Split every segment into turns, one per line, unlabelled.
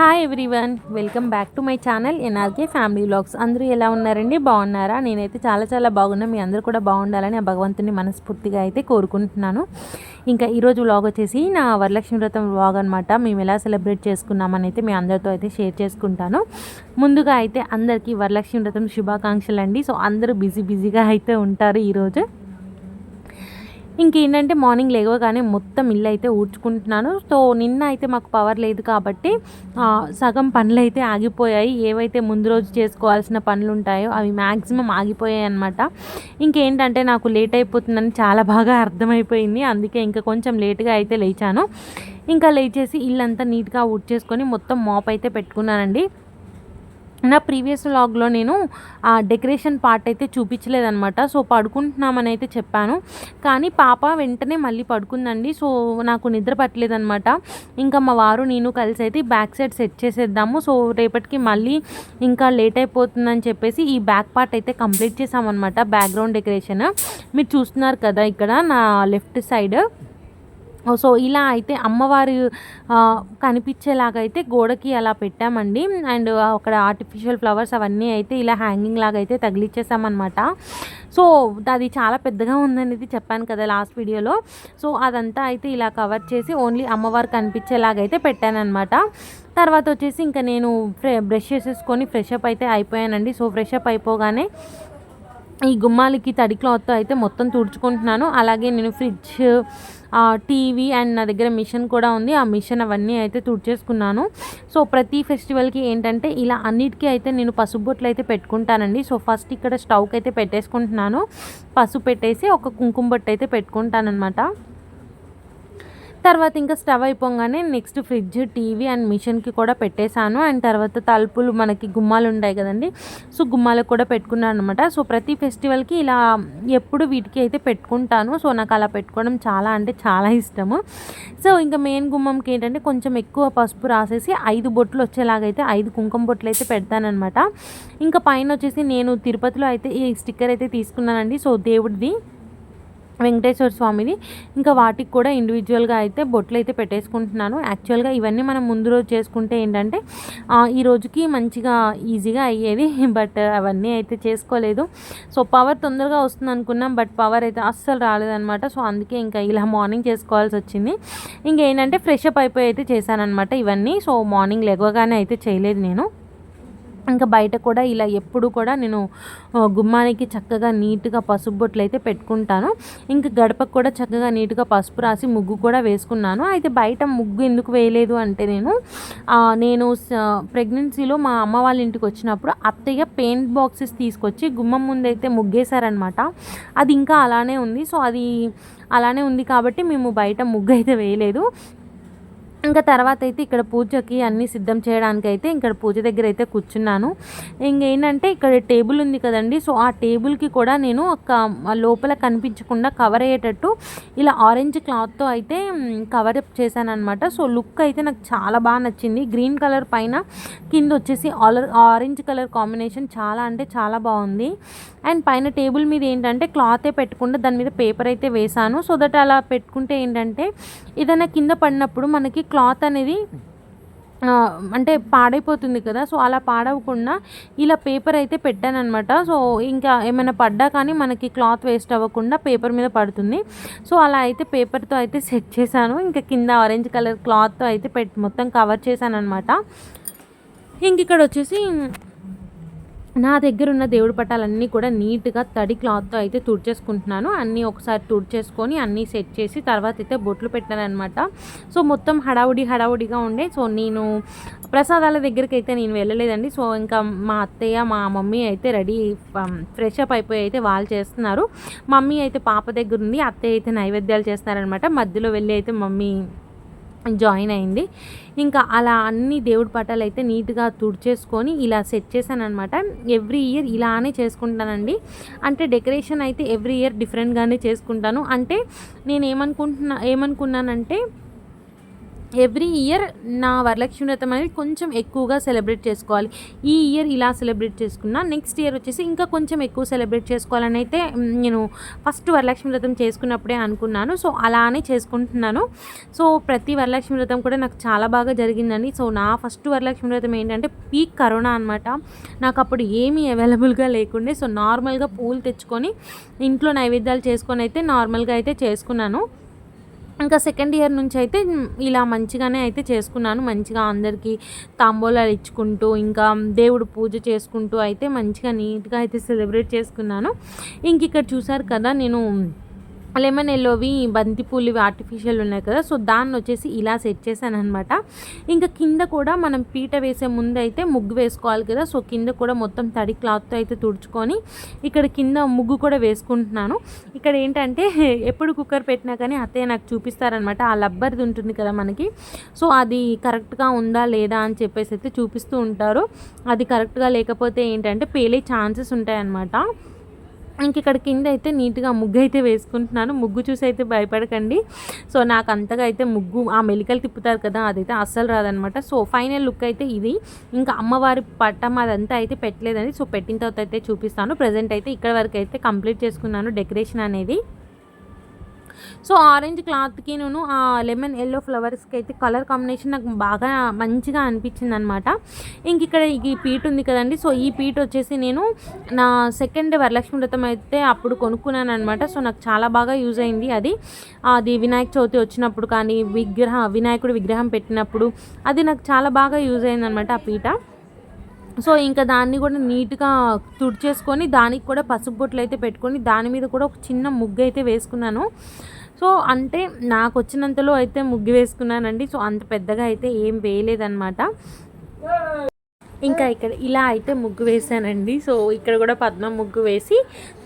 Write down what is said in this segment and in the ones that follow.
Hi everyone welcome back to my channel NRK family vlogs అందరూ ఎలా ఉన్నారండి? బాగున్నారా? నేనైతే చాలా చాలా బాగున్నా. మీ అందరూ కూడా బాగుండాలని ఆ భగవంతుని మనస్ఫూర్తిగా అయితే కోరుకుంటున్నాను. ఇంకా ఈరోజు వ్లాగ్ వచ్చేసి నా వరలక్ష్మి వ్రతం వ్లాగ్ అనమాట మేము ఎలా సెలబ్రేట్ చేసుకున్నామని అయితే మీ అందరితో అయితే షేర్ చేసుకుంటాను. ముందుగా అయితే అందరికీ వరలక్ష్మి వ్రతం శుభాకాంక్షలు అండి సో అందరూ బిజీ బిజీగా అయితే ఉంటారు ఈరోజు ఇంకేంటంటే మార్నింగ్ లేవగానే మొత్తం ఇల్లు అయితే ఊడ్చుకుంటున్నాను. సో నిన్న అయితే మాకు పవర్ లేదు కాబట్టి సగం పనులు అయితే ఆగిపోయాయి. ఏవైతే ముందు రోజు చేసుకోవాల్సిన పనులు ఉంటాయో అవి మ్యాక్సిమం ఆగిపోయాయి అనమాట ఇంకేంటంటే నాకు లేట్ అయిపోతుందని చాలా బాగా అర్థమైపోయింది. అందుకే ఇంకా కొంచెం లేట్గా అయితే లేచాను. ఇంకా లేచేసి ఇల్లంతా నీట్గా ఊడ్చేసుకొని మొత్తం మాప్ అయితే పెట్టుకున్నానండి. నా ప్రీవియస్ లాగ్లో నేను ఆ డెకరేషన్ పార్ట్ అయితే చూపించలేదనమాట సో పడుకుంటున్నామని అయితే చెప్పాను. కానీ పాప వెంటనే మళ్ళీ పడుకుందండి. సో నాకు నిద్ర పట్టలేదనమాట ఇంకా మా వారు నేను కలిసి అయితే బ్యాక్ సైడ్ సెట్ చేసేద్దాము. సో రేపటికి మళ్ళీ ఇంకా లేట్ అయిపోతుందని చెప్పేసి ఈ బ్యాక్ పార్ట్ అయితే కంప్లీట్ చేసామన్నమాట బ్యాక్గ్రౌండ్ డెకరేషన్. మీరు చూస్తున్నారు కదా ఇక్కడ నా లెఫ్ట్ సైడ్. సో ఇలా అయితే అమ్మవారు కనిపించేలాగా అయితే గోడకి అలా పెట్టామండి. అండ్ అక్కడ ఆర్టిఫిషియల్ ఫ్లవర్స్ అవన్నీ అయితే ఇలా హ్యాంగింగ్ లాగా అయితే తగిలిచ్చేసామన్నమాట. సో అది చాలా పెద్దగా ఉందనేది చెప్పాను కదా లాస్ట్ వీడియోలో సో అదంతా అయితే ఇలా కవర్ చేసి ఓన్లీ అమ్మవారు కనిపించేలాగా అయితే పెట్టానన్నమాట. తర్వాత వచ్చేసి ఇంకా నేను ఫ్రె బ్రష్ చేసేసుకొని ఫ్రెష్ అప్ అయితే అయిపోయానండి. సో ఫ్రెష్ అప్ అయిపోగానే ఈ గుమ్మాలకి తడి క్లాత్తో అయితే మొత్తం తుడుచుకుంటున్నాను. అలాగే నేను ఫ్రిడ్జ్ టీవీ అండ్ నా దగ్గర మిషన్ కూడా ఉంది. ఆ మిషన్ అవన్నీ అయితే తుడిచేసుకున్నాను. సో ప్రతి ఫెస్టివల్కి ఏంటంటే ఇలా అన్నిటికీ అయితే నేను పసుపు బొట్లు అయితే పెట్టుకుంటానండి. సో ఫస్ట్ ఇక్కడ స్టవ్కి అయితే పెట్టేసుకుంటున్నాను. పసుపు పెట్టేసి ఒక కుంకుమ బొట్టు అయితే పెట్టుకుంటానమాట తర్వాత ఇంకా స్టవ్ అయిపోగానే నెక్స్ట్ ఫ్రిడ్జ్ టీవీ అండ్ మిషన్కి కూడా పెట్టేశాను. అండ్ తర్వాత తలుపులు మనకి గుమ్మాలు ఉంటాయి కదండి. సో గుమ్మాలకు కూడా పెట్టుకున్నాను అనమాట సో ప్రతి ఫెస్టివల్కి ఇలా ఎప్పుడు వీటికి అయితే పెట్టుకుంటాను. సో నాకు అలా పెట్టుకోవడం చాలా అంటే చాలా ఇష్టము. సో ఇంకా మెయిన్ గుమ్మంకి ఏంటంటే కొంచెం ఎక్కువ పసుపు రాసేసి ఐదు బొట్లు వచ్చేలాగైతే ఐదు కుంకుమ బొట్లు అయితే పెడతానమాట ఇంకా పైన వచ్చేసి నేను తిరుపతిలో అయితే ఈ స్టిక్కర్ అయితే తీసుకున్నానండి. సో దేవుడిది. వెంకటేశ్వర స్వామిది. ఇంకా వాటికి కూడా ఇండివిజువల్గా అయితే బొట్లు అయితే పెట్టేసుకుంటున్నాను. యాక్చువల్గా ఇవన్నీ మనం ముందు రోజు చేసుకుంటే ఏంటంటే ఈ రోజుకి మంచిగా ఈజీగా అయ్యేది బట్ అవన్నీ అయితే చేసుకోలేదు. సో పవర్ తొందరగా వస్తుంది అనుకున్నాం బట్ పవర్ అయితే అస్సలు రాలేదనమాట సో అందుకే ఇంకా ఇలా మార్నింగ్ చేసుకోవాల్సి వచ్చింది. ఇంకేంటంటే ఫ్రెష్ అప్ అయిపోయి అయితే చేశానమాట ఇవన్నీ. సో మార్నింగ్ లెగవగానే అయితే చేయలేదు నేను. ఇంకా బయట కూడా ఇలా ఎప్పుడు కూడా నేను గుమ్మానికి చక్కగా నీట్గా పసుపు బొట్లు అయితే పెట్టుకుంటాను. ఇంకా గడపకు కూడా చక్కగా నీట్గా పసుపు రాసి ముగ్గు కూడా వేసుకున్నాను. అయితే బయట ముగ్గు ఎందుకు వేయలేదు అంటే నేను నేను ప్రెగ్నెన్సీలో మా అమ్మ వాళ్ళ ఇంటికి వచ్చినప్పుడు అత్తయ్య పెయింట్ బాక్సెస్ తీసుకొచ్చి గుమ్మం ముందైతే ముగ్గేశారనమాట అది ఇంకా అలానే ఉంది. సో అది అలానే ఉంది కాబట్టి మేము బయట ముగ్గు అయితే వేయలేదు. ఇంకా తర్వాత అయితే ఇక్కడ పూజకి అన్నీ సిద్ధం చేయడానికి అయితే ఇక్కడ పూజ దగ్గర అయితే కూర్చున్నాను. ఇంకేంటంటే ఇక్కడ టేబుల్ ఉంది కదండి సో ఆ టేబుల్కి కూడా నేను ఒక లోపల కనిపించకుండా కవర్ అయ్యేటట్టు ఇలా ఆరెంజ్ క్లాత్తో అయితే కవర్ అప్ చేశాను అనమాట సో లుక్ అయితే నాకు చాలా బాగా నచ్చింది. గ్రీన్ కలర్ పైన కింద వచ్చేసి ఆలర్ ఆరెంజ్ కలర్ కాంబినేషన్ చాలా అంటే చాలా బాగుంది. అండ్ పైన టేబుల్ మీద ఏంటంటే క్లాతే పెట్టకుండా దాని మీద పేపర్ అయితే వేశాను. సో దట్ అలా పెట్టుకుంటే ఏంటంటే ఏదైనా కింద పడినప్పుడు మనకి క్లాత్ అనేది అంటే పాడైపోతుంది కదా సో అలా పాడవకుండా ఇలా పేపర్ అయితే పెట్టానమాట సో ఇంకా ఏమైనా పడ్డా కానీ మనకి క్లాత్ వేస్ట్ అవ్వకుండా పేపర్ మీద పడుతుంది. సో అలా అయితే పేపర్తో అయితే సెట్ చేశాను. ఇంకా కింద ఆరెంజ్ కలర్ క్లాత్తో అయితే పెట్ మొత్తం కవర్ చేశాను అనమాట ఇంక ఇక్కడ వచ్చేసి నా దగ్గర ఉన్న దేవుడి పటాలన్నీ కూడా నీట్గా తడి క్లాత్తో అయితే తుడిచేసుకుంటున్నాను. అన్నీ ఒకసారి తుడిచేసుకొని అన్నీ సెట్ చేసి తర్వాత అయితే బొట్లు పెట్టాననమాట సో మొత్తం హడావుడి హడావుడిగా ఉండే. సో నేను ప్రసాదాల దగ్గరికి అయితే నేను వెళ్ళలేదండి. సో ఇంకా మా అత్తయ్య మా మమ్మీ అయితే రెడీ ఫ్రెష్ అప్ అయిపోయి అయితే వాళ్ళు చేస్తున్నారు. మమ్మీ అయితే పాప దగ్గర ఉంది. అత్తయ్య అయితే నైవేద్యాలు చేస్తున్నారనమాట మధ్యలో వెళ్ళి అయితే మమ్మీ జాయిన్ అయింది. ఇంకా అలా అన్ని దేవుడి పటాలు అయితే నీట్గా తుడిచేసుకొని ఇలా సెట్ చేశాను అనమాట ఎవ్రీ ఇయర్ ఇలానే చేసుకుంటానండి. అంటే డెకరేషన్ అయితే ఎవ్రీ ఇయర్ డిఫరెంట్గానే చేసుకుంటాను. అంటే నేను ఏమనుకుంటున్నా ఏమనుకున్నానంటే ఎవ్రీ ఇయర్ నా వరలక్ష్మి వ్రతం అనేది కొంచెం ఎక్కువగా సెలబ్రేట్ చేసుకోవాలి. ఈ ఇయర్ ఇలా సెలబ్రేట్ చేసుకున్నా నెక్స్ట్ ఇయర్ వచ్చేసి ఇంకా కొంచెం ఎక్కువ సెలబ్రేట్ చేసుకోవాలని అయితే నేను ఫస్ట్ వరలక్ష్మి వ్రతం చేసుకున్నప్పుడే అనుకున్నాను. సో అలానే చేసుకుంటున్నాను. సో ప్రతి వరలక్ష్మి వ్రతం కూడా నాకు చాలా బాగా జరిగిందండి సో నా ఫస్ట్ వరలక్ష్మి వ్రతం ఏంటంటే పీక్ కరోనా అనమాట నాకు అప్పుడు ఏమీ అవైలబుల్గా లేకుండే సో నార్మల్గా పూలు తెచ్చుకొని ఇంట్లో నైవేద్యాలు చేసుకొని అయితే నార్మల్గా అయితే చేసుకున్నాను. ఇంకా సెకండ్ ఇయర్ నుంచి అయితే ఇలా మంచిగానే అయితే చేసుకున్నాను. మంచిగా అందరికీ తాంబూలాలు ఇచ్చుకుంటూ ఇంకా దేవుడు పూజ చేసుకుంటూ అయితే మంచిగా నీట్గా అయితే సెలబ్రేట్ చేసుకున్నాను. ఇంక ఇక్కడ చూసారు కదా నేను లెమన్ ఎల్లోవి బంతిపూలు ఇవి ఆర్టిఫిషియల్ ఉన్నాయి కదా. సో దాన్ని వచ్చేసి ఇలా సెట్ చేశాను అనమాట ఇంకా కింద కూడా మనం పీట వేసే ముందు అయితే ముగ్గు వేసుకోవాలి కదా. సో కింద కూడా మొత్తం తడి క్లాత్తో అయితే తుడుచుకొని ఇక్కడ కింద ముగ్గు కూడా వేసుకుంటున్నాను. ఇక్కడ ఏంటంటే ఎప్పుడు కుక్కర్ పెట్టినా కానీ అత్తయ్య నాకు చూపిస్తారనమాట ఆ లబ్బర్ది ఉంటుంది కదా మనకి. సో అది కరెక్ట్గా ఉందా లేదా అని చెప్పేసి అయితే చూపిస్తూ ఉంటారు. అది కరెక్ట్గా లేకపోతే ఏంటంటే పేలే ఛాన్సెస్ ఉంటాయన్నమాట. ఇంక ఇక్కడ కింద అయితే నీట్గా ముగ్గు అయితే వేసుకుంటున్నాను. ముగ్గు చూసి అయితే భయపడకండి. సో నాకు అంతగా అయితే ముగ్గు ఆ మెలికలు తిప్పుతారు కదా అదైతే అస్సలు రాదనమాట. సో ఫైనల్ లుక్ అయితే ఇది. ఇంకా అమ్మవారి పట్టం అదంతా అయితే పెట్టలేదండి. సో పెట్టిన తర్వాత అయితే చూపిస్తాను. ప్రజెంట్ అయితే ఇక్కడ వరకు అయితే కంప్లీట్ చేసుకున్నాను డెకరేషన్ అనేది. సో ఆరెంజ్ క్లాత్కి నేను ఆ లెమన్ ఎల్లో ఫ్లవర్స్కి అయితే కలర్ కాంబినేషన్ నాకు బాగా మంచిగా అనిపించింది అనమాట ఇంక ఇక్కడ ఈ పీట్ ఉంది కదండి సో ఈ పీట్ వచ్చేసి నేను నా సెకండ్ వరలక్ష్మి వ్రతం అయితే అప్పుడు కొనుక్కున్నాను అనమాట సో నాకు చాలా బాగా యూజ్ అయింది అది. అది వినాయక చవితి వచ్చినప్పుడు కానీ విగ్రహ వినాయకుడి విగ్రహం పెట్టినప్పుడు అది నాకు చాలా బాగా యూజ్ అయింది అనమాట ఆ పీట. సో ఇంకా దాన్ని కూడా నీట్గా తుడిచేసుకొని దానికి కూడా పసుపు బొట్లు అయితే పెట్టుకొని దాని మీద కూడా ఒక చిన్న ముగ్గు అయితే వేసుకున్నాను. సో అంటే నాకు వచ్చినంతలో అయితే ముగ్గు వేసుకున్నానండి. సో అంత పెద్దగా అయితే ఏం వేయలేదన్నమాట. ఇంకా ఇక్కడ ఇలా అయితే ముగ్గు వేసానండి సో ఇక్కడ కూడా పద్మ ముగ్గు వేసి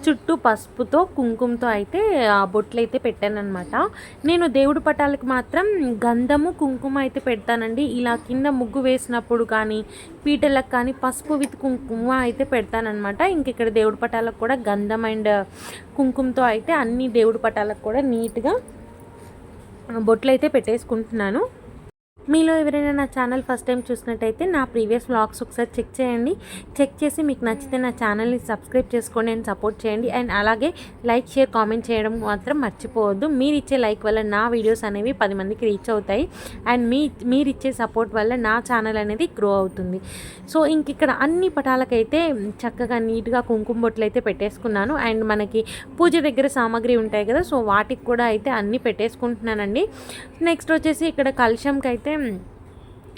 చుట్టూ పసుపుతో కుంకుమతో అయితే ఆ బొట్లు అయితే పెట్టానమాట నేను దేవుడి పటాలకు మాత్రం గంధము కుంకుమ అయితే పెడతానండి. ఇలా కింద ముగ్గు వేసినప్పుడు కానీ పీటలకు కానీ పసుపు విత్ కుంకుమ అయితే పెడతానమాట ఇంక ఇక్కడ దేవుడి పటాలకు కూడా గంధం అండ్ కుంకుమతో అయితే అన్ని దేవుడి పటాలకు కూడా నీట్గా బొట్లు అయితే పెట్టేసుకుంటున్నాను. మీలో ఎవరైనా నా ఛానల్ ఫస్ట్ టైం చూసినట్టయితే నా ప్రీవియస్ వ్లాగ్స్ ఒకసారి చెక్ చేయండి. చెక్ చేసి మీకు నచ్చితే నా ఛానల్ని సబ్స్క్రైబ్ చేసుకోండి అండ్ సపోర్ట్ చేయండి. అండ్ అలాగే లైక్ షేర్ కామెంట్ చేయడం మాత్రం మర్చిపోవద్దు. మీరు ఇచ్చే లైక్ వల్ల నా వీడియోస్ అనేవి పది మందికి రీచ్ అవుతాయి. అండ్ మీ మీరు ఇచ్చే సపోర్ట్ వల్ల నా ఛానల్ అనేది గ్రో అవుతుంది. సో ఇంక ఇక్కడ అన్ని పటాలకైతే చక్కగా నీట్గా కుంకుమ బొట్లు అయితే పెట్టేసుకున్నాను. అండ్ మనకి పూజ దగ్గర సామాగ్రి ఉంటాయి కదా సో వాటికి కూడా అయితే అన్నీ పెట్టేసుకుంటున్నానండి. నెక్స్ట్ వచ్చేసి ఇక్కడ కలుషంకి అయితే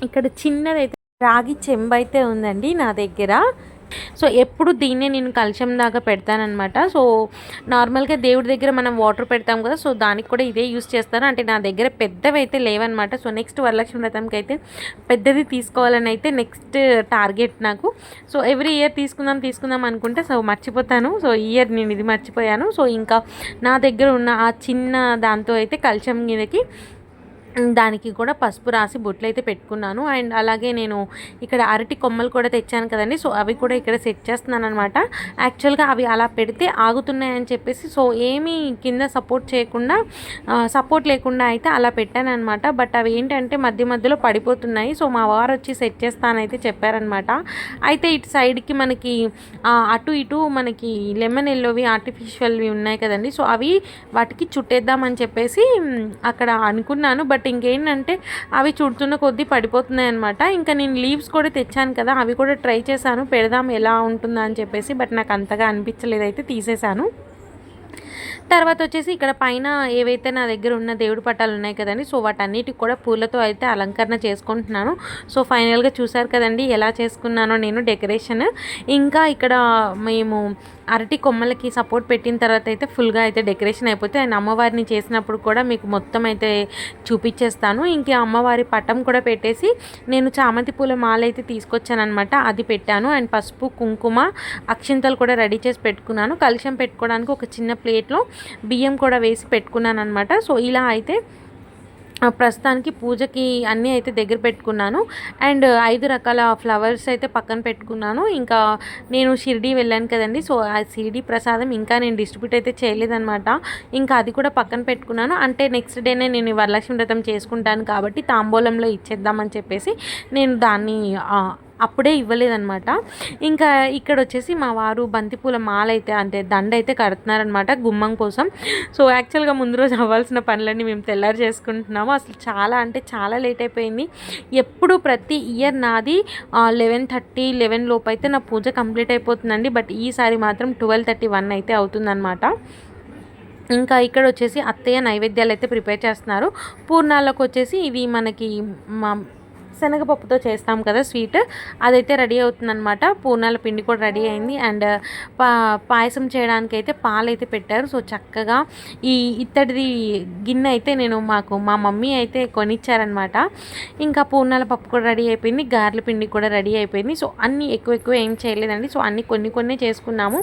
ఇక్కడ చిన్నదైతే రాగి చెంబు అయితే ఉందండి నా దగ్గర. సో ఎప్పుడు దీన్నే నేను కలశం దాకా పెడతానమాట సో నార్మల్గా దేవుడి దగ్గర మనం వాటర్ పెడతాం కదా సో దానికి కూడా ఇదే యూస్ చేస్తాను. అంటే నా దగ్గర పెద్దవి అయితే లేవన్నమాట. సో నెక్స్ట్ వరలక్ష్మి వ్రతంకి అయితే పెద్దది తీసుకోవాలని అయితే నెక్స్ట్ టార్గెట్ నాకు. సో ఎవ్రీ ఇయర్ తీసుకుందాం తీసుకుందాం అనుకుంటే సో మర్చిపోతాను. సో ఇయర్ నేను ఇది మర్చిపోయాను. సో ఇంకా నా దగ్గర ఉన్న ఆ చిన్న దాంతో అయితే కలశం మీదకి దానికి కూడా పసుపు రాసి బొట్లు అయితే పెట్టుకున్నాను. అండ్ అలాగే నేను ఇక్కడ అరటి కొమ్మలు కూడా తెచ్చాను కదండి. సో అవి కూడా ఇక్కడ సెట్ చేస్తున్నాను అనమాట యాక్చువల్గా అవి అలా పెడితే ఆగుతున్నాయని చెప్పేసి సో ఏమీ కింద సపోర్ట్ చేయకుండా సపోర్ట్ లేకుండా అయితే అలా పెట్టాను అనమాట బట్ అవి ఏంటంటే మధ్య మధ్యలో పడిపోతున్నాయి. సో మా వారు వచ్చి సెట్ చేస్తానైతే చెప్పారనమాట అయితే ఇటు సైడ్కి మనకి అటు ఇటు మనకి లెమన్ ఎల్లోవి ఆర్టిఫిషియల్వి ఉన్నాయి కదండి. సో అవి వాటికి చుట్టేద్దామని చెప్పేసి అక్కడ అనుకున్నాను. బట్ ఇంకేంటంటే అవి చుడుతున్న కొద్దీ పడిపోతున్నాయి అనమాట ఇంకా నేను లీవ్స్ కూడా తెచ్చాను కదా అవి కూడా ట్రై చేశాను. పెడదాం ఎలా ఉంటుందా అని చెప్పేసి బట్ నాకు అంతగా అనిపించలేదు. అయితే తీసేశాను. తర్వాత వచ్చేసి ఇక్కడ పైన ఏవైతే నా దగ్గర ఉన్న దేవుడి పటాలు ఉన్నాయి కదండి సో వాటన్నిటికి కూడా పూలతో అయితే అలంకరణ చేసుకుంటున్నాను. సో ఫైనల్గా చూసారు కదండి ఎలా చేసుకున్నానో నేను డెకరేషన్. ఇంకా ఇక్కడ మేము అరటి కొమ్మలకి సపోర్ట్ పెట్టిన తర్వాత అయితే ఫుల్గా అయితే డెకరేషన్ అయిపోతే అండ్ అమ్మవారిని చేసినప్పుడు కూడా మీకు మొత్తం అయితే చూపించేస్తాను. ఇంక అమ్మవారి పటం కూడా పెట్టేసి నేను చామంతి పూల మాల అయితే తీసుకొచ్చానమాట అది పెట్టాను. అండ్ పసుపు కుంకుమ అక్షింతలు కూడా రెడీ చేసి పెట్టుకున్నాను. కలుషం పెట్టుకోవడానికి ఒక చిన్న ప్లేట్ ప్లేట్లో బియ్యం కూడా వేసి పెట్టుకున్నాను అనమాట సో ఇలా అయితే ప్రస్తుతానికి పూజకి అన్నీ అయితే దగ్గర పెట్టుకున్నాను. అండ్ ఐదు రకాల ఫ్లవర్స్ అయితే పక్కన పెట్టుకున్నాను. ఇంకా నేను షిరిడి వెళ్ళాను కదండి. సో ఆ షిరిడి ప్రసాదం ఇంకా నేను డిస్ట్రిబ్యూట్ అయితే చేయలేదన్నమాట. ఇంకా అది కూడా పక్కన పెట్టుకున్నాను. అంటే నెక్స్ట్ డేనే నేను వరలక్ష్మి వ్రతం చేసుకుంటాను కాబట్టి తాంబూలంలో ఇచ్చేద్దామని చెప్పేసి నేను దాన్ని అప్పుడే ఇవ్వలేదన్నమాట. ఇంకా ఇక్కడ వచ్చేసి మా వారు బంతిపూల మాల అయితే అంటే దండ అయితే కడుతున్నారనమాట గుమ్మం కోసం. సో యాక్చువల్గా ముందు రోజు అవ్వాల్సిన పనులన్నీ మేము తెల్లారు చేసుకుంటున్నాము. అసలు చాలా అంటే చాలా లేట్ అయిపోయింది. ఎప్పుడు ప్రతి ఇయర్ నాది లెవెన్ థర్టీ లెవెన్ లోపు అయితే నా పూజ కంప్లీట్ అయిపోతుందండి. బట్ ఈసారి మాత్రం ట్వెల్వ్ థర్టీ వన్ అయితే అవుతుందన్నమాట. ఇంకా ఇక్కడ వచ్చేసి అత్తయ్య నైవేద్యాలు అయితే ప్రిపేర్ చేస్తున్నారు. పూర్ణాలకు వచ్చేసి ఇవి మనకి మా శనగపప్పుతో చేస్తాం కదా స్వీట్ అదైతే రెడీ అవుతుందనమాట పూర్ణాల పిండి కూడా రెడీ అయింది. అండ్ పా పాయసం చేయడానికి అయితే పాలు అయితే పెట్టారు. సో చక్కగా ఈ ఇత్తడిది గిన్నె అయితే నేను మాకు మా మమ్మీ అయితే కొనిచ్చారనమాట ఇంకా పూర్ణాల పప్పు కూడా రెడీ అయిపోయింది. గారెల పిండి కూడా రెడీ అయిపోయింది. సో అన్నీ ఎక్కువ ఎక్కువ ఏం చేయలేదండి. సో అన్నీ కొన్ని కొన్ని చేసుకున్నాము.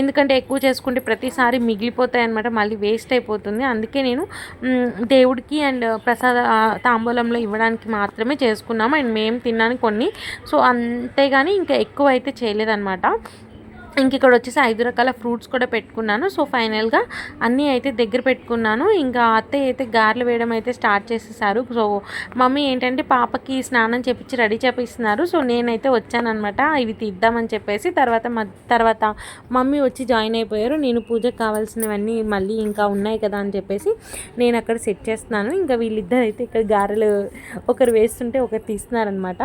ఎందుకంటే ఎక్కువ చేసుకుంటే ప్రతిసారి మిగిలిపోతాయి అనమాట మళ్ళీ వేస్ట్ అయిపోతుంది. అందుకే నేను దేవుడికి అండ్ ప్రసాద తాంబూలంలో ఇవ్వడానికి మాత్రమే చేసుకున్నాము. అండ్ మేము తిన్నాను కొన్ని. సో అంతేగాని ఇంకా ఎక్కువ అయితే చేయలేదన్నమాట. ఇంక ఇక్కడ వచ్చేసి ఐదు రకాల ఫ్రూట్స్ కూడా పెట్టుకున్నాను. సో ఫైనల్గా అన్నీ అయితే దగ్గర పెట్టుకున్నాను. ఇంకా అత్తయ్య అయితే గారెలు వేయడం అయితే స్టార్ట్ చేసేసారు. సో మమ్మీ ఏంటంటే పాపకి స్నానం చేపించి రెడీ చేపిస్తున్నారు. సో నేనైతే వచ్చానమాట ఇవి తీద్దామని చెప్పేసి తర్వాత మ తర్వాత మమ్మీ వచ్చి జాయిన్ అయిపోయారు. నేను పూజకు కావాల్సినవన్నీ మళ్ళీ ఇంకా ఉన్నాయి కదా అని చెప్పేసి నేను అక్కడ సెట్ చేస్తున్నాను. ఇంకా వీళ్ళిద్దరు అయితే ఇక్కడ గారెలు ఒకరు వేస్తుంటే ఒకరు తీస్తున్నారనమాట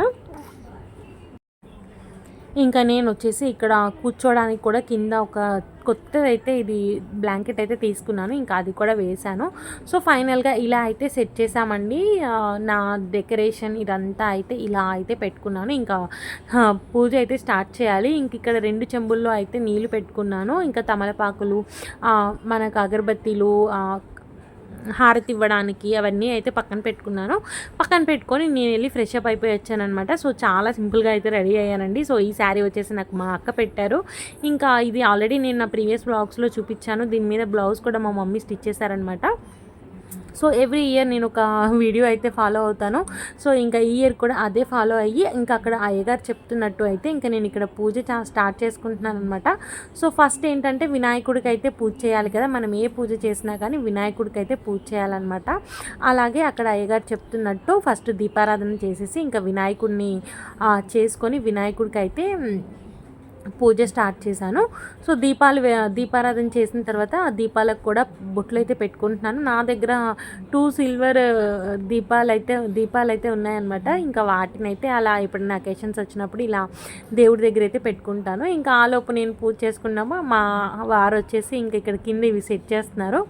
ఇంకా నేను వచ్చేసి ఇక్కడ కూర్చోడానికి కూడా కింద ఒక కొత్తదైతే ఇది బ్లాంకెట్ అయితే తీసుకున్నాను. ఇంకా అది కూడా వేశాను. సో ఫైనల్గా ఇలా అయితే సెట్ చేసామండి నా డెకరేషన్ ఇదంతా అయితే ఇలా అయితే పెట్టుకున్నాను. ఇంకా పూజ అయితే స్టార్ట్ చేయాలి. ఇంక ఇక్కడ రెండు చెంబుల్లో అయితే నీళ్ళు పెట్టుకున్నాను. ఇంకా తమలపాకులు మనకు అగరబత్తీలు హారతి ఇవ్వడానికి అవన్నీ అయితే పక్కన పెట్టుకున్నాను. పక్కన పెట్టుకొని నేను వెళ్ళి ఫ్రెష్ అప్ అయిపోయి వచ్చానమాట సో చాలా సింపుల్గా అయితే రెడీ అయ్యానండి. సో ఈ శారీ వచ్చేసి నాకు మా అక్క పెట్టారు. ఇంకా ఇది ఆల్రెడీ నేను నా ప్రీవియస్ బ్లాగ్స్లో చూపించాను. దీని మీద బ్లౌజ్ కూడా మా మమ్మీ స్టిచ్ చేశారనమాట సో ఎవ్రీ ఇయర్ నేను ఒక వీడియో అయితే ఫాలో అవుతాను. సో ఇంకా ఈ ఇయర్ కూడా అదే ఫాలో అయ్యి ఇంకా అక్కడ అయ్యగారు చెప్తున్నట్టు అయితే ఇంకా నేను ఇక్కడ పూజ చా- స్టార్ట్ చేసుకుంటున్నాను అనమాట సో ఫస్ట్ ఏంటంటే వినాయకుడికి అయితే పూజ చేయాలి కదా. మనం ఏ పూజ చేసినా కానీ వినాయకుడికి అయితే పూజ చేయాలన్నమాట. అలాగే అక్కడ అయ్యగారు చెప్తున్నట్టు ఫస్ట్ దీపారాధన చేసేసి ఇంకా వినాయకుడిని చేసుకొని వినాయకుడికి అయితే పూజ స్టార్ట్ చేశాను. సో దీపాలు దీపారాధన చేసిన తర్వాత ఆ దీపాలకు కూడా బొట్లు అయితే పెట్టుకుంటున్నాను. నా దగ్గర టూ సిల్వర్ దీపాలు అయితే దీపాలు అయితే ఉన్నాయన్నమాట. ఇంకా వాటినైతే అలా ఎప్పుడైనా అకేషన్స్ వచ్చినప్పుడు ఇలా దేవుడి దగ్గర అయితే పెట్టుకుంటాను. ఇంకా ఆలోపు నేను పూజ చేసుకున్నాము. మా వారు వచ్చేసి ఇంకా ఇక్కడ కింద ఇవి సెట్ చేస్తున్నారు.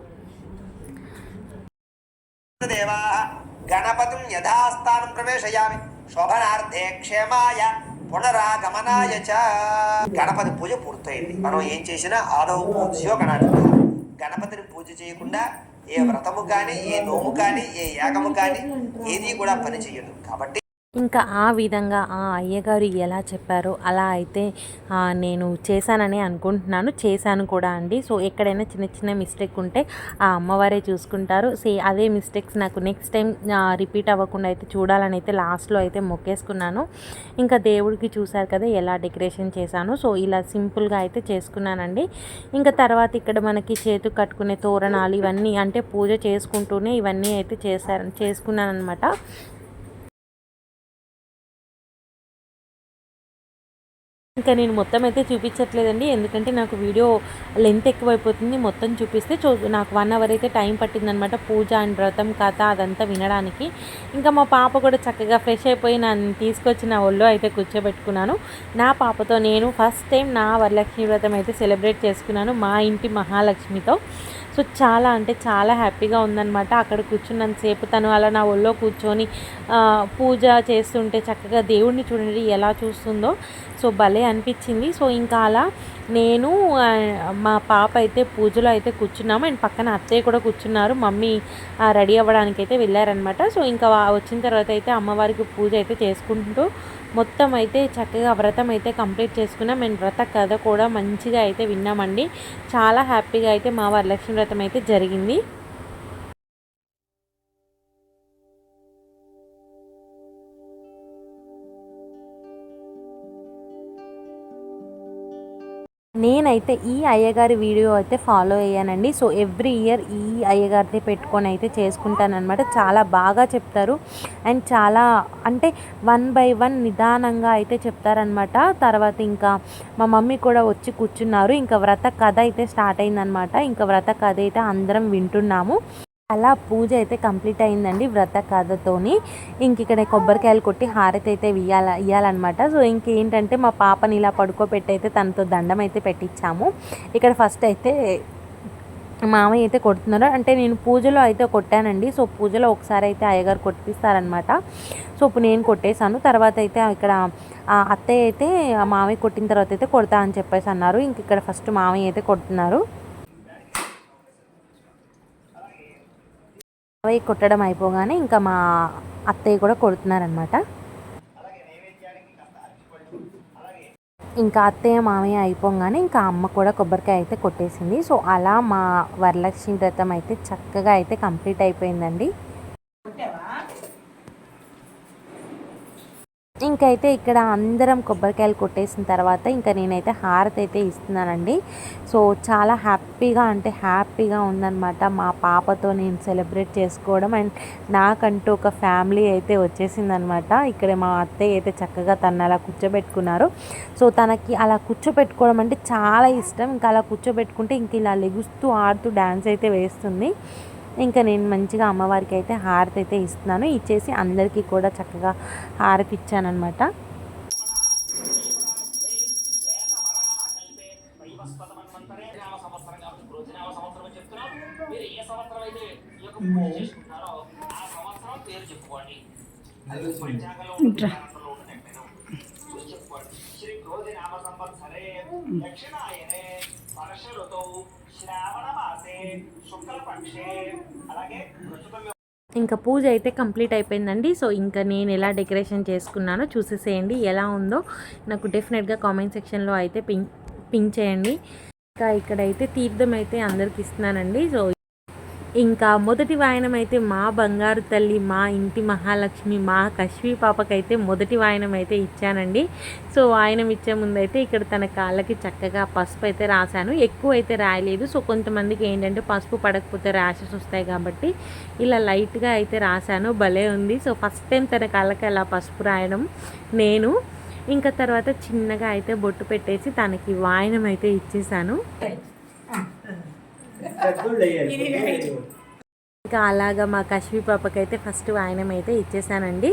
గణపతి యథాస్థానం ప్రవేశయామి. శోభనార్థే క్షేమాయ. పునరాగమనాయ చ. గణపతి పూజ పూర్తయింది. మనం ఏం చేసినా ఆదవ పూజయో గణాధిప గణపతిని పూజ చేయకుండా ఏ వ్రతము కానీ ఏ నోము కానీ ఏ యాగము కానీ ఏది కూడా పని చేయదు. కాబట్టి
ఇంకా ఆ విధంగా ఆ అయ్యగారు ఎలా చెప్పారో అలా అయితే నేను చేశానని అనుకుంటున్నాను. చేశాను కూడా అండి. సో ఎక్కడైనా చిన్న చిన్న మిస్టేక్ ఉంటే ఆ అమ్మవారే చూసుకుంటారు. సే అదే మిస్టేక్స్ నాకు నెక్స్ట్ టైం రిపీట్ అవ్వకుండా అయితే చూడాలని అయితే లాస్ట్లో అయితే మొక్కేసుకున్నాను. ఇంకా దేవుడికి చూశారు కదా ఎలా డెకరేషన్ చేశాను. సో ఇలా సింపుల్గా అయితే చేసుకున్నానండి. ఇంకా తర్వాత ఇక్కడ మనకి చేతు కట్టుకునే తోరణాలు ఇవన్నీ అంటే పూజ చేసుకుంటూనే ఇవన్నీ అయితే చేశారు చేసుకున్నాను అనమాట ఇంకా నేను మొత్తం అయితే చూపించట్లేదండి. ఎందుకంటే నాకు వీడియో లెంత్ ఎక్కువైపోతుంది. మొత్తం చూపిస్తే చూ నాకు వన్ అవర్ అయితే టైం పట్టిందనమాట పూజ అండ్ వ్రతం కథ అదంతా వినడానికి. ఇంకా మా పాప కూడా చక్కగా ఫ్రెష్ అయిపోయి నన్ను తీసుకొచ్చి నా ఒళ్ళో అయితే కూర్చోబెట్టుకున్నాను. నా పాపతో నేను ఫస్ట్ టైం నా వరలక్ష్మి వ్రతం అయితే సెలబ్రేట్ చేసుకున్నాను మా ఇంటి మహాలక్ష్మితో. సో చాలా అంటే చాలా హ్యాపీగా ఉందన్నమాట. అక్కడ కూర్చున్నంతసేపు తను అలా నా ఒళ్ళో కూర్చొని పూజ చేస్తుంటే చక్కగా దేవుడిని చూడండి ఎలా చూస్తుందో. సో భలే అనిపించింది. సో ఇంకా అలా నేను మా పాప అయితే పూజలో అయితే కూర్చున్నాము. అండ్ పక్కన అత్తయ్య కూడా కూర్చున్నారు. మమ్మీ రెడీ అవ్వడానికి అయితే వెళ్ళారనమాట సో ఇంకా వచ్చిన తర్వాత అయితే అమ్మవారికి పూజ అయితే చేసుకుంటూ మొత్తం అయితే చక్కగా వ్రతం అయితే కంప్లీట్ చేసుకున్నాం. అండ్ వ్రత కథ కూడా మంచిగా అయితే విన్నామండి. చాలా హ్యాపీగా అయితే మా వరలక్ష్మి వ్రతం అయితే జరిగింది. నేనైతే ఈ అయ్యగారి వీడియో అయితే ఫాలో అయ్యానండి. సో ఎవ్రీ ఇయర్ ఈ అయ్యగారిని పెట్టుకొని అయితే చేసుకుంటానన్నమాట. చాలా బాగా చెప్తారు. అండ్ చాలా అంటే వన్ బై వన్ నిదానంగా అయితే చెప్తారనమాట తర్వాత ఇంకా మా మమ్మీ కూడా వచ్చి కూర్చున్నారు. ఇంకా వ్రత కథ అయితే స్టార్ట్ అయిందనమాట ఇంకా వ్రత కథ అయితే అందరం వింటున్నాము. అలా పూజ అయితే కంప్లీట్ అయిందండి వ్రత కథతోని. ఇంక ఇక్కడ కొబ్బరికాయలు కొట్టి హారతి అయితే ఇయ్యాల ఇయ్యాలన్నమాట. సో ఇంకేంటంటే మా పాపని ఇలా పడుకోబెట్టి అయితే తనతో దండం అయితే పెట్టించాము ఇక్కడ ఫస్ట్ అయితే మామయ్య అయితే కొడుతున్నారు. అంటే నేను పూజలో అయితే కొట్టానండి. సో పూజలో ఒకసారి అయితే అయ్యగారు కొట్టిస్తారనమాట సో ఇప్పుడు నేను కొట్టేశాను. తర్వాత అయితే ఇక్కడ అత్తయ్య అయితే మామయ్య కొట్టిన తర్వాత అయితే కొడతా అని చెప్పేసి అన్నారు. ఇంక ఇక్కడ ఫస్ట్ మామయ్య అయితే కొడుతున్నారు. అవి కొట్టడం అయిపోగానే ఇంకా మా అత్తయ్య కూడా కొడుతున్నారనమాట ఇంకా అత్తయ్య మామయ్య అయిపోగానే ఇంకా అమ్మ కూడా కొబ్బరికాయ అయితే కొట్టేసింది. సో అలా మా వరలక్ష్మి వ్రతం అయితే చక్కగా అయితే కంప్లీట్ అయిపోయిందండి. ఇంకైతే ఇక్కడ అందరం కొబ్బరికాయలు కొట్టేసిన తర్వాత ఇంకా నేనైతే హారతి అయితే ఇస్తున్నానండి. సో చాలా హ్యాపీగా అంటే హ్యాపీగా ఉందన్నమాట మా పాపతో నేను సెలబ్రేట్ చేసుకోవడం. అండ్ నాకంటూ ఒక ఫ్యామిలీ అయితే వచ్చేసిందనమాట ఇక్కడ మా అత్తయ్య అయితే చక్కగా తను అలా కూర్చోబెట్టుకున్నారు. సో తనకి అలా కూర్చోబెట్టుకోవడం అంటే చాలా ఇష్టం. ఇంకా అలా కూర్చోబెట్టుకుంటే ఇంక ఇలా లెగుస్తూ ఆడుతూ డ్యాన్స్ అయితే వేస్తుంది. ఇంకా నేను మంచిగా అమ్మవారికి అయితే హారతి అయితే ఇస్తున్నాను. ఇచ్చేసి అందరికీ కూడా చక్కగా హారతి ఇచ్చానమాట
శ్రీ
ఇంకా పూజ అయితే కంప్లీట్ అయిపోయిందండి. సో ఇంకా నేను ఎలా డెకరేషన్ చేసుకున్నానో చూసేసేయండి. ఎలా ఉందో నాకు డెఫినెట్గా కామెంట్ సెక్షన్లో అయితే పింక్ పింక్ చేయండి. ఇంకా ఇక్కడైతే తీర్థం అయితే అందరికి ఇస్తున్నానండి. సో ఇంకా మొదటి వాయనం అయితే మా బంగారు తల్లి మా ఇంటి మహాలక్ష్మి మా కశ్మీ పాపకైతే మొదటి వాయనం అయితే ఇచ్చానండి. సో వాయనం ఇచ్చే ముందు అయితే ఇక్కడ తన కాళ్ళకి చక్కగా పసుపు అయితే రాశాను. ఎక్కువ అయితే రాయలేదు. సో కొంతమందికి ఏంటంటే పసుపు పడకపోతే ర్యాషెస్ వస్తాయి కాబట్టి ఇలా లైట్గా అయితే రాశాను. భలే ఉంది. సో ఫస్ట్ టైం తన కాళ్ళకి అలా పసుపు రాయడం నేను. ఇంకా తర్వాత చిన్నగా అయితే బొట్టు పెట్టేసి తనకి వాయనం అయితే ఇచ్చేసాను ఇంకా అలాగా మా కశ్మీ పాపకైతే ఫస్ట్ వాయనం అయితే ఇచ్చేసానండి.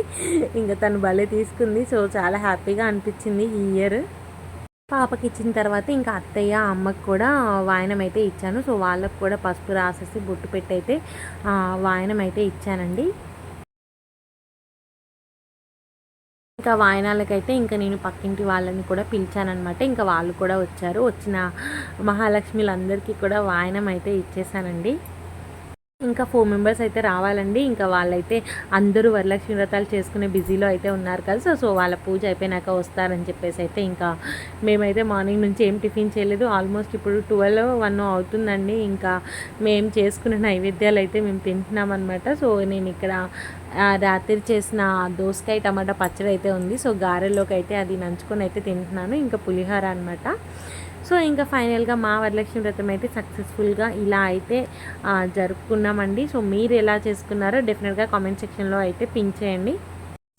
ఇంకా తను భలే తీసుకుంది. సో చాలా హ్యాపీగా అనిపించింది ఈ ఇయర్. పాపకి ఇచ్చిన తర్వాత ఇంకా అత్తయ్య అమ్మకి కూడా వాయనం అయితే ఇచ్చాను. సో వాళ్ళకు కూడా పసుపు రాసేసి బొట్టు పెట్టి అయితే ఆ, వాయనం అయితే ఇచ్చానండి. ఇంకా వాయనాలకైతే ఇంకా నేను పక్కింటి వాళ్ళని కూడా పిలిచానమాట ఇంకా వాళ్ళు కూడా వచ్చారు. వచ్చిన మహాలక్ష్మిలందరికీ కూడా వాయనం అయితే ఇచ్చేసానండి ఇంకా ఫోర్ మెంబర్స్ అయితే రావాలండి. ఇంకా వాళ్ళైతే అందరూ వరలక్ష్మి వ్రతాలు చేసుకునే బిజీలో అయితే ఉన్నారు కదా. సో సో వాళ్ళ పూజ అయిపోయినాక వస్తారని చెప్పేసి అయితే ఇంకా మేమైతే మార్నింగ్ నుంచి ఏం టిఫిన్ చేయలేదు. ఆల్మోస్ట్ ఇప్పుడు ట్వెల్వ్ వన్ అవుతుందండి. ఇంకా మేము చేసుకునే నైవేద్యాలు అయితే మేము తింటున్నాం అనమాట సో నేను ఇక్కడ రాత్రి చేసిన దోసకాయ టమాటా పచ్చడి అయితే ఉంది. సో గారెల్లోకి అయితే అది నంచుకొని అయితే తింటున్నాను. ఇంకా పులిహోర అనమాట సో ఇంకా ఫైనల్గా మా వరలక్ష్మి వ్రతం అయితే సక్సెస్ఫుల్గా ఇలా అయితే జరుపుకున్నామండి. సో మీరు ఎలా చేసుకున్నారో డెఫినెట్గా కామెంట్ సెక్షన్లో అయితే పిన్ చేయండి.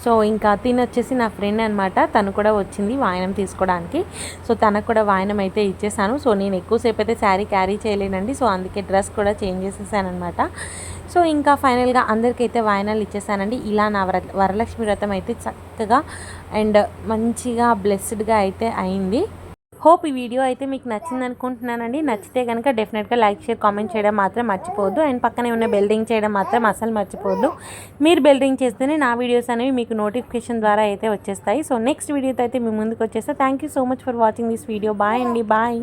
సో ఇంకా తిని వచ్చేసి నా ఫ్రెండ్ అనమాట తను కూడా వచ్చింది వాయనం తీసుకోవడానికి. సో తనకు కూడా వాయనం అయితే ఇచ్చేసాను. సో నేను ఎక్కువసేపు అయితే శారీ క్యారీ చేయలేనండి. సో అందుకే డ్రెస్ కూడా చేంజ్ చేసేసాను అనమాట సో ఇంకా ఫైనల్గా అందరికైతే వాయనాలు ఇచ్చేసానండి. ఇలా నా వర వరలక్ష్మి వ్రతం అయితే చక్కగా అండ్ మంచిగా బ్లెస్డ్గా అయితే అయింది. హోప్ ఈ వీడియో అయితే మీకు నచ్చింది అనుకుంటున్నానండి. నచ్చితే కనుక డెఫినెట్గా లైక్ షేర్ కామెంట్ చేయడం మాత్రం మర్చిపోవద్దు. అండ్ పక్కనే ఉన్న బెల్ రింగ్ చేయడం మాత్రం అసలు మర్చిపోవద్దు. మీరు బెల్ రింగ్ చేస్తేనే నా వీడియోస్ అనేవి మీకు నోటిఫికేషన్ ద్వారా అయితే వచ్చేస్తాయి. సో నెక్స్ట్ వీడియోతో అయితే మీ ముందుకు వచ్చేస్తా. Thank you so much for watching this video bye అండి. బాయ్